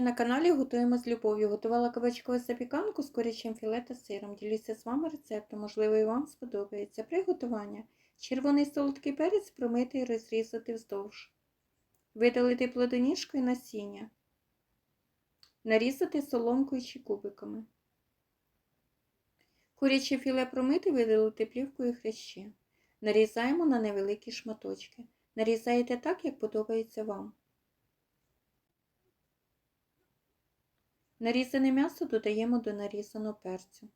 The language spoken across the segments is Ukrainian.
На каналі Готуємо з любов'ю. Готувала кабачкову запіканку з курячим філе та сиром. Ділюся з вами рецептом, можливо, і вам сподобається. Приготування. Червоний солодкий перець промити і розрізати вздовж. Видалити плодоніжку і насіння. Нарізати соломкою чи кубиками. Куряче філе промити, видалити плівкою і хрящі. Нарізаємо на невеликі шматочки. Нарізаєте так, як подобається вам. Нарізане м'ясо додаємо до нарізаного перцю.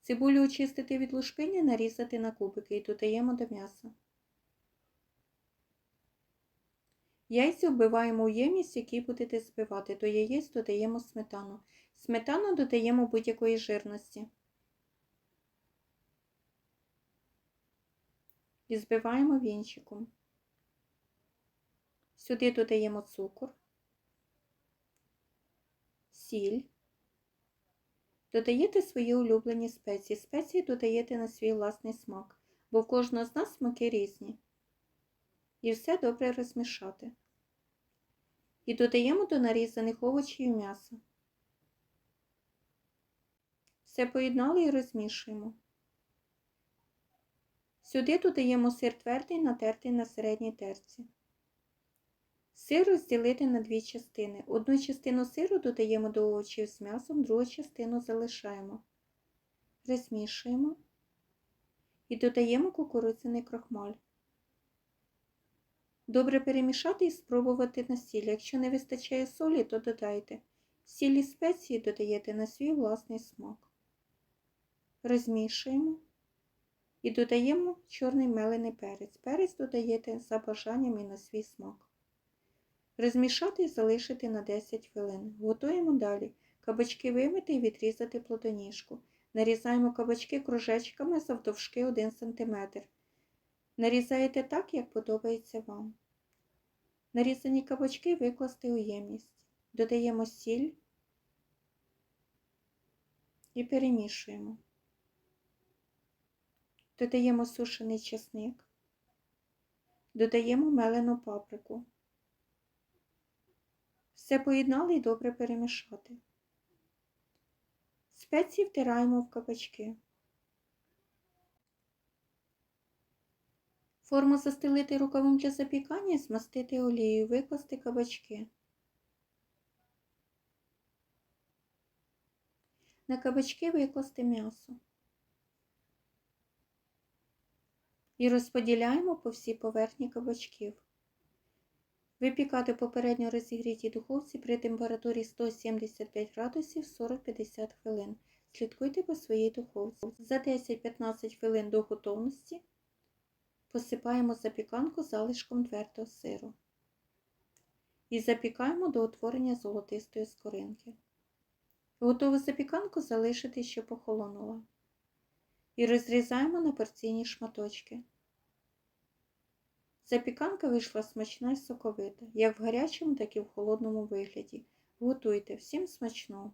Цибулю очистити від лушпині, нарізати на кубики і додаємо до м'яса. Яйця вбиваємо у ємність, який будете збивати. До яєць додаємо сметану. Сметану додаємо будь-якої жирності. І збиваємо вінчиком. Сюди додаємо цукор сіль. Додаєте свої улюблені спеції. Спеції додаєте на свій власний смак, бо в кожного з нас смаки різні. І все добре розмішати. І додаємо до нарізаних овочів і м'яса. Все поєднали і розмішуємо. Сюди додаємо сир твердий, натертий на середній терці. Сир розділити на дві частини. Одну частину сиру додаємо до овочів з м'ясом, другу частину залишаємо. Розмішуємо і додаємо кукурудзяний крохмаль. Добре перемішати і спробувати на сіль. Якщо не вистачає солі, то додайте. Сіль і спеції додаєте на свій власний смак. Розмішуємо і додаємо чорний мелений перець. Перець додаєте за бажанням і на свій смак. Розмішати і залишити на 10 хвилин. Готуємо далі. Кабачки вимити і відрізати плодоніжку. Нарізаємо кабачки кружечками завдовжки 1 см. Нарізаєте так, як подобається вам. Нарізані кабачки викласти у ємність. Додаємо сіль і перемішуємо. Додаємо сушений чесник. Додаємо мелену паприку. Все поєднали і добре перемішати. Спеції втираємо в кабачки. Форму застелити рукавом для запікання і змастити олією, викласти кабачки. На кабачки викласти м'ясо. І розподіляємо по всій поверхні кабачків. Випікати попередньо розігрітій духовці при температурі 175 градусів 40-50 хвилин. Слідкуйте по своїй духовці. За 10-15 хвилин до готовності посипаємо запіканку залишком твердого сиру. І запікаємо до утворення золотистої скоринки. Готову запіканку залишити, щоб охолонула. І розрізаємо на порційні шматочки. Запіканка вийшла смачна і соковита, як в гарячому, так і в холодному вигляді. Готуйте всім смачного!